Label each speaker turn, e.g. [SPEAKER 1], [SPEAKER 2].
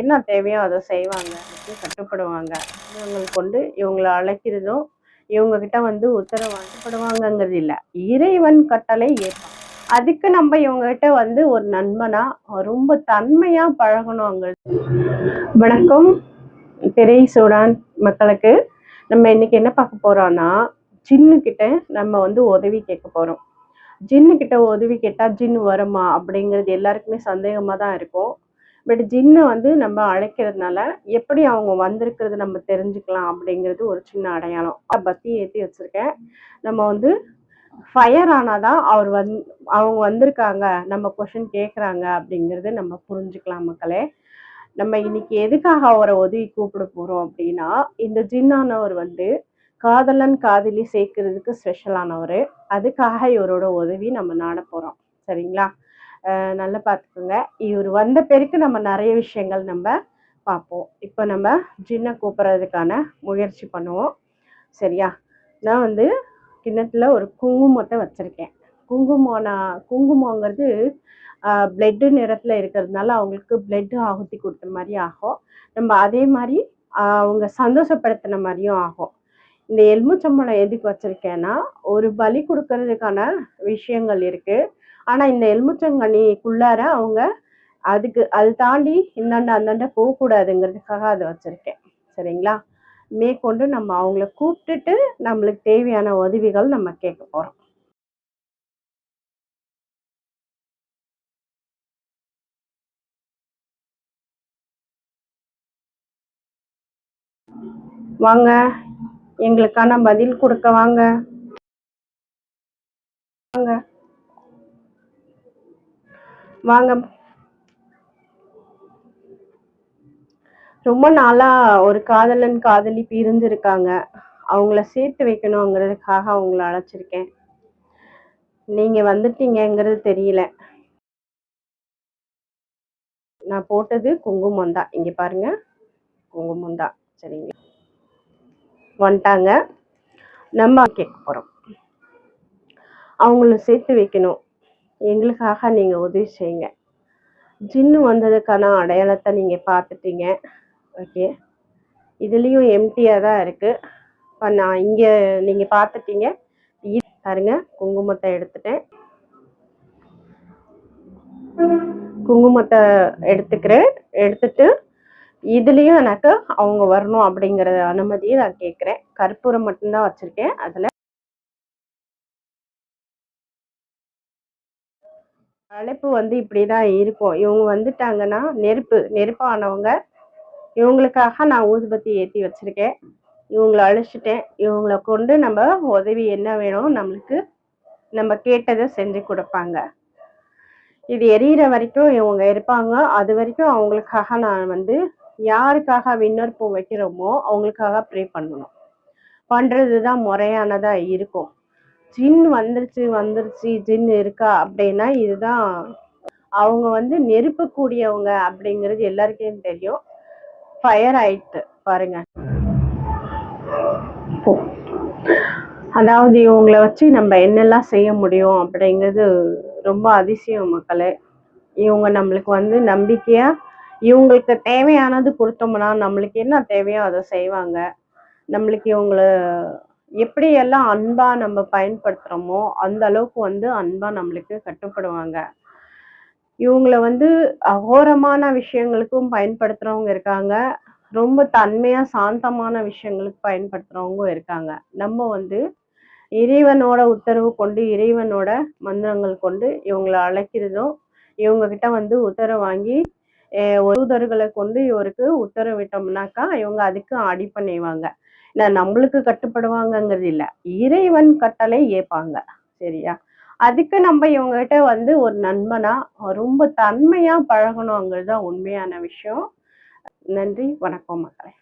[SPEAKER 1] என்ன தேவையோ அதை செய்வாங்க கட்டுப்படுவாங்க. இவங்களை கொண்டு இவங்களை அழைக்கிறதும் இவங்க கிட்ட வந்து உத்தரவு வாங்கப்படுவாங்கங்கிறது இல்லை. இறைவன் கட்டளை ஏற்பான் அதுக்கு நம்ம இவங்க கிட்ட வந்து ஒரு நண்பனா ரொம்ப தன்மையா பழகணுங்கிறது வணக்கம். திரை சூடான் மக்களுக்கு. நம்ம இன்னைக்கு என்ன பார்க்க போறோம்னா ஜின்னு கிட்ட நம்ம வந்து உதவி கேட்க போறோம். ஜின்னு கிட்ட உதவி கேட்டா ஜின் வருமா அப்படிங்கிறது எல்லாருக்குமே சந்தேகமா தான் இருக்கும். பட் ஜின்னை வந்து நம்ம அழைக்கிறதுனால எப்படி அவங்க வந்திருக்கிறது நம்ம தெரிஞ்சுக்கலாம் அப்படிங்கிறது ஒரு சின்ன அடையாளம். பத்தி ஏற்றி வச்சுருக்கேன். நம்ம வந்து ஃபயர் ஆனாதான் அவர் வந் அவங்க வந்திருக்காங்க நம்ம கொஷின் கேட்குறாங்க அப்படிங்கிறது நம்ம புரிஞ்சுக்கலாம் மக்களே. நம்ம இன்னைக்கு எதுக்காக அவரை உதவி கூப்பிட போகிறோம் அப்படின்னா இந்த ஜின்னானவர் வந்து காதலன் காதலி சேர்க்கறதுக்கு ஸ்பெஷலானவர் அதுக்காக இவரோட உதவி நம்ம நாட போகிறோம் சரிங்களா? நல்லா பார்த்துக்கோங்க இவர் வந்த பிறகு நம்ம நிறைய விஷயங்கள் நம்ம பார்ப்போம். இப்போ நம்ம ஜின்னை கூப்பிட்றதுக்கான முயற்சி பண்ணுவோம். சரியா? நான் வந்து கிண்ணத்தில் ஒரு குங்குமத்தை வச்சுருக்கேன். குங்குமம் நான் குங்குமங்கிறது பிளட்டு நிறத்தில் இருக்கிறதுனால அவங்களுக்கு பிளட்டு ஆகுத்தி கொடுத்த மாதிரி ஆகும். நம்ம அதே மாதிரி அவங்க சந்தோஷப்படுத்தின மாதிரியும் ஆகும். இந்த எலுமிச்சம்பழம் எதுக்கு வச்சுருக்கேன்னா ஒரு பலி கொடுக்கறதுக்கான விஷயங்கள் இருக்குது ஆனால் இந்த எலுமிச்சங்கனிக்குள்ளார அவங்க அதுக்கு அது தாண்டி இந்தாண்ட அந்தாண்ட போகக்கூடாதுங்கிறதுக்காக அதை வச்சுருக்கேன். சரிங்களா? மேற்கொண்டு நம்ம அவங்கள கூப்பிட்டுட்டு நம்மளுக்கு தேவையான உதவிகள் நம்ம கேட்க போகிறோம் வாங்க. எங்களுக்கான பதில் கொடுக்க வாங்க. வாங்க. வாங்க. ரொம்ப நாளா ஒரு காதலன் காதலி பிரிஞ்சிருக்காங்க. அவங்கள சேர்த்து வைக்கணுங்கிறதுக்காக அவங்கள அழைச்சிருக்கேன். நீங்க வந்துட்டீங்கங்கிறது தெரியல. நான் போட்டது குங்குமம் தான். இங்க பாருங்க. குங்குமம் தான். சரிங்க வந்துட்டாங்க. நம்ம கேட்க போறோம். அவங்கள சேர்த்து வைக்கணும். எங்களுக்காக நீங்கள் உதவி செய்யுங்க. ஜின்னு வந்ததுக்கான அடையாளத்தை நீங்கள் பார்த்துட்டீங்க. ஓகே. இதுலேயும் எம்டியாக தான் இருக்குது இப்போ நான் இங்கே நீங்கள் பார்த்துட்டீங்க. பாருங்க குங்குமத்தை எடுத்துட்டேன். குங்குமத்தை எடுத்துக்கிறேன். எடுத்துட்டு இதுலேயும் எனக்கு அவங்க வரணும் அப்படிங்கிற அனுமதியை நான் கேட்குறேன். கற்பூரம் மட்டும்தான் வச்சுருக்கேன். அதில் அழைப்பு வந்து இப்படி தான் இருக்கும். இவங்க வந்துட்டாங்கன்னா நெருப்பு நெருப்பானவங்க. இவங்களுக்காக நான் ஊதுபத்தி ஏற்றி வச்சுருக்கேன். இவங்களை அழைச்சிட்டேன். இவங்கள கொண்டு நம்ம உதவி என்ன வேணும் நம்மளுக்கு நம்ம கேட்டதை செஞ்சு கொடுப்பாங்க. இது எரியிற வரைக்கும் இவங்க இருப்பாங்க. அது வரைக்கும் அவங்களுக்காக நான் வந்து யாருக்காக விண்ணப்பம் வைக்கிறோமோ அவங்களுக்காக ப்ரே பண்ணணும். பண்ணுறது தான் முறையானதாக இருக்கும். ஜின் வந்துருச்சு வந்துருச்சு ஜின் இருக்கா அப்படின்னா இதுதான். அவங்க வந்து நெருப்பு கூடியவங்க அப்படிங்கிறது எல்லாருக்கும் தெரியும். ஃபயர் ஆயிட்டு பாருங்க. அதாவது இவங்களை வச்சு நம்ம என்னெல்லாம் செய்ய முடியும் அப்படிங்கிறது ரொம்ப அதிசயம் மக்களே. இவங்க நம்மளுக்கு வந்து நம்பிக்கையா இவங்களுக்கு தேவையானது கொடுத்தோம்னா நம்மளுக்கு என்ன தேவையோ அதை செய்வாங்க. நம்மளுக்கு இவங்களை எப்படியெல்லாம் அன்பா நம்ம பயன்படுத்துகிறோமோ அந்த அளவுக்கு வந்து அன்பா நம்மளுக்கு கட்டுப்படுவாங்க. இவங்கள வந்து அகோரமான விஷயங்களுக்கும் பயன்படுத்துறவங்க இருக்காங்க. ரொம்ப தன்மையா சாந்தமான விஷயங்களுக்கு பயன்படுத்துறவங்க இருக்காங்க. நம்ம வந்து இறைவனோட உத்தரவு கொண்டு இறைவனோட மந்திரங்கள் கொண்டு இவங்களை அழைக்கிறதும் இவங்க கிட்ட வந்து உத்தரவு வாங்கி தூதர்களை கொண்டு இவருக்கு உத்தரவிட்டோம்னாக்கா இவங்க அதுக்கு அடி பண்ணிவாங்க நம்மளுக்கு கட்டுப்படுவாங்கங்கிறது இல்லை. இறைவன் கட்டளை ஏப்பாங்க சரியா? அதுக்கு நம்ம இவங்ககிட்ட வந்து ஒரு நண்பனா ரொம்ப தன்மையா பழகணுங்கிறது தான் உண்மையான விஷயம். நன்றி வணக்கம் மக்களை.